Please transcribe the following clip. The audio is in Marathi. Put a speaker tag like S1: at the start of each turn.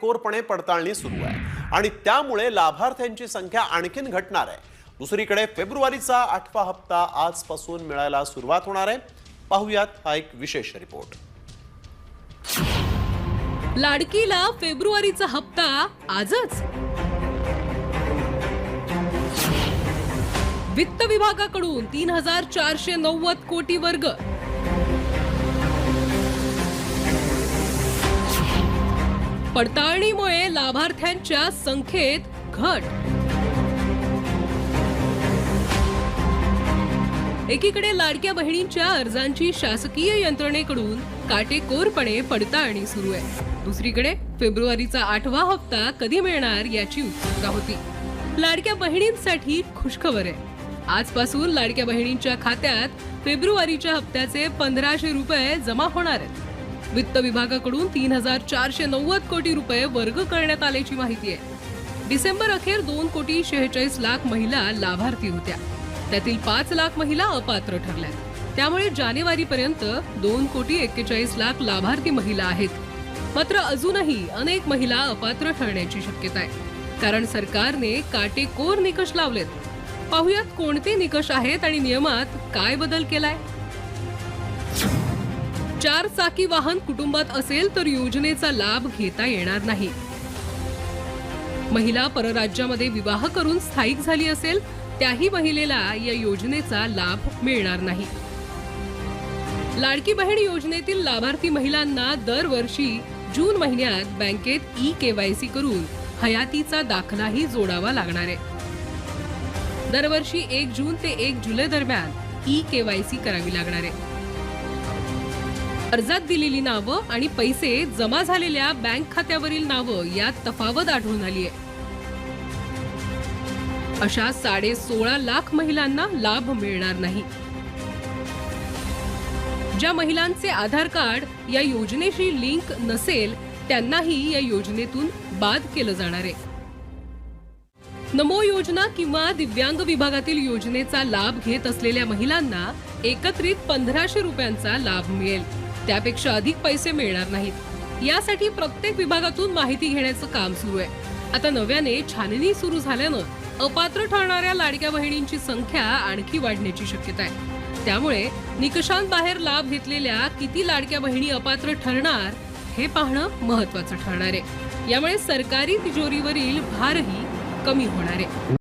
S1: कोरपणे पडताळणी सुरू आहे. आणि त्यामुळे लाभार्थ्यांची संख्या आणखीन घटणार आहे. दुसरीकडे फेब्रुवारीचा आठवा हप्ता आजपासून मिळायला सुरुवात होणार आहे. पाहुयात हा एक विशेष रिपोर्ट.
S2: लाडकीला फेब्रुवारीचा हप्ता आजच. वित्त विभागाकडून तीन हजार चारशे नव्वद कोटी वर्ग. पडताळणीमुळे लाभार्थ्यांच्या संख्येत घट. एकीकडे लाडक्या बहिणींच्या अर्जांची शासकीय यंत्रणेकडून काटेकोरपणे पडताळणी सुरू आहे. दुसरीकडे फेब्रुवारीचा आठवा हप्ता कधी मिळणार याची उत्सुकता होती. लाडक्या बहिणींसाठी खुशखबर आहे. आजपासून लाडक्या बहिणींच्या खात्यात फेब्रुवारीच्या हप्त्याचे पंधराशे रुपये जमा होणार आहेत. वित्त विभागाकडून तीन हजार चारशे नव्वद कोटी रुपये वर्ग करण्यात आल्याची माहिती आहे. डिसेंबर अखेर दोन कोटी शेहेचाळीस लाख महिला लाभार्थी होत्या. त्यातील पाच लाख महिला अपात्र ठरल्या. त्यामुळे जानेवारीपर्यंत दोन कोटी एक्केचाळीस लाख लाभार्थी महिला आहेत. मात्र अजूनही अनेक महिला अपात्र ठरण्याची शक्यता आहे. कारण सरकारने काटेकोर निकष लावलेत. पाहुयात कोणते निकष आहेत आणि नियमात काय बदल केलाय? चार चाकी वाहन कुटुंबात असेल तर योजनेचा लाभ घेता येणार नाही. महिला परराज्यामध्ये विवाह करून स्थायिक झाली असेल त्याही महिलेला या योजनेचा लाभ मिळणार नाही. लाडकी बहीण योजनेतील लाभार्थी महिलांना दरवर्षी जून महिन्यात बँकेत ई केवायसी करून हयातीचा दाखलाही जोडावा लागणार आहे. दरवर्षी एक जून ते एक जुलै दरम्यान ई केवायसी करावी लागणार आहे. अर्जात दिलेली नावं आणि पैसे जमा झालेल्या बँक खात्यावरील नावं यात तफावत आढळून आली आहे. अशा साडे सोळा लाख महिलांना लाभ मिळणार नाही. ज्या महिलांचे आधार कार्ड या योजनेशी लिंक नसेल त्यांनाही या योजनेतून बाद केलं जाणार आहे. नमो योजना किंवा दिव्यांग विभागातील योजनेचा लाभ घेत असलेल्या महिलांना एकत्रित पंधराशे रुपयांचा लाभ मिळेल. त्यापेक्षा अधिक पैसे मिळणार नाहीत. यासाठी प्रत्येक विभागातून माहिती घेण्याचं काम सुरू आहे. आता नव्याने छाननी सुरू झाल्यानं अपात्र ठरणाऱ्या लाडक्या बहिणींची संख्या आणखी वाढण्याची शक्यता आहे. त्यामुळे निकषांबाहेर लाभ घेतलेल्या किती लाडक्या बहिणी अपात्र ठरणार हे पाहणं महत्वाचं ठरणार आहे. यामुळे सरकारी तिजोरीवरील भारही कमी होणार आहे.